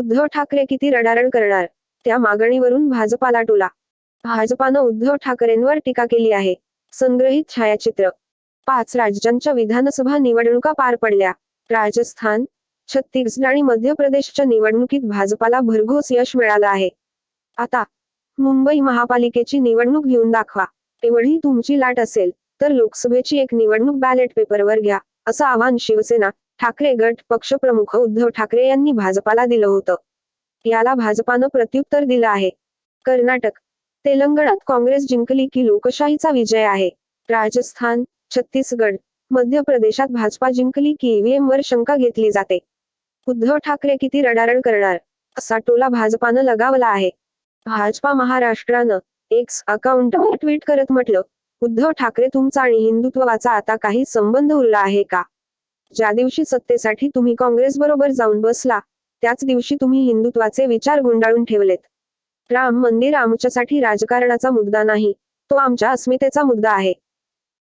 उद्धव ठाकरे किती रडारड करणार? त्या मागणीवरून भाजपाला टोला. भाजपानं उद्धव ठाकरेंवर टीका केली आहे. संग्रहित छायाचित्र. पाच राज्यांच्या विधानसभा निवडणुका पार पडल्या. राजस्थान छत्तीसगड आणि मध्य प्रदेशच्या निवडणुकीत भाजपाला भरघोस यश मिळालं आहे. आता मुंबई महापालिकेची निवडणूक घेऊन दाखवा. एवढी तुमची लाट असेल तर लोकसभेची एक निवडणूक बॅलेट पेपरवर घ्या असं आवाहन शिवसेना ठाकरे गट पक्षप्रमुख उद्धव ठाकरे यांनी भाजपाला दिलं होतं. याला भाजपानं प्रत्युत्तर दिलं आहे. कर्नाटक तेलंगणात काँग्रेस जिंकली की लोकशाहीचा विजय आहे. राजस्थान छत्तीसगड मध्य प्रदेशात भाजपा जिंकली की ईव्हीएम वर शंका घेतली जाते. उद्धव ठाकरे किती रडारड करणार? असा टोला भाजपानं लगावला आहे. भाजपा महाराष्ट्रानं एक्स अकाउंटवर ट्विट करत म्हटलं उद्धव ठाकरे तुमचा आणि हिंदुत्वाचा आता काही संबंध उरला आहे का? ज्या दिवशी सत्तेसाठी तुम्ही काँग्रेस बरोबर जाऊन बसला त्याच दिवशी तुम्ही हिंदुत्वाचे विचार गुंडाळून ठेवलेत. राम मंदिर आमच्यासाठी राजकारणाचा मुद्दा नाही तो आमच्या अस्मितेचा मुद्दा आहे.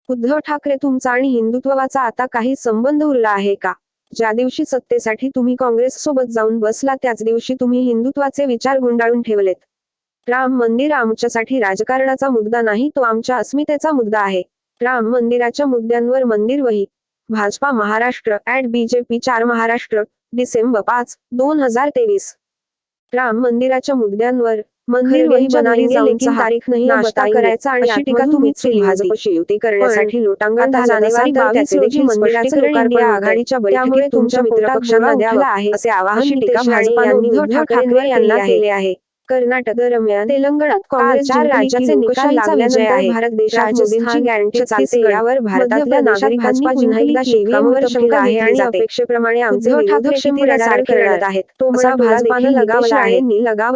उद्धव ठाकरे तुमचा आणि हिंदुत्वाचा आता काही संबंध उरला आहे का? ज्या दिवशी सत्तेसाठी तुम्ही काँग्रेस सोबत जाऊन बसला त्याच दिवशी तुम्ही हिंदुत्वाचे विचार गुंडाळून ठेवलेत. राम मंदिर आमच्यासाठी राजकारणाचा मुद्दा नाही तो आमच्या अस्मितेचा मुद्दा आहे. राम मंदिराच्या मुद्द्यांवर मंदिर वही भाजपा महाराष्ट्र ऍट बीजेपी चार महाराष्ट्र डिसेंबर पाच दोन हजार तेवीस. राम मंदिराच्या मुद्द्यांवर मंदिर वही बनानी लेकिन तारीख नाही नाश्ता करायचा आणि अशी टीका तुम्हीच केली भाजपशी युती करण्यासाठी लोटांगण घालण्यासाठी जानेवारी मंदिराचं लोकार्पण. आघाडीच्या बैठकीत तुमच्या मित्रपक्षांना द्यावं आहे. असे आवाहन टीका यांनी उद्धव ठाकरेंवर ठाकरे यांना केली आहे. कर्नाटक दरम्यान तेलंगणात काँग्रेस चार जिंकली राज्याचे निकाल लागल्यानंतर भारत मोदींची guarantee चालते. यावर भारतातल्या नागरिकांनी पुन्हा एकदा जिंकली की शिक्कामोर्तब EVM केलं आहे. आणि. अपेक्षेप्रमाणे आमचे विरोधक करणार आहेत. तो म्हणा भाजपानं नितेश लगावला आहे. लगावला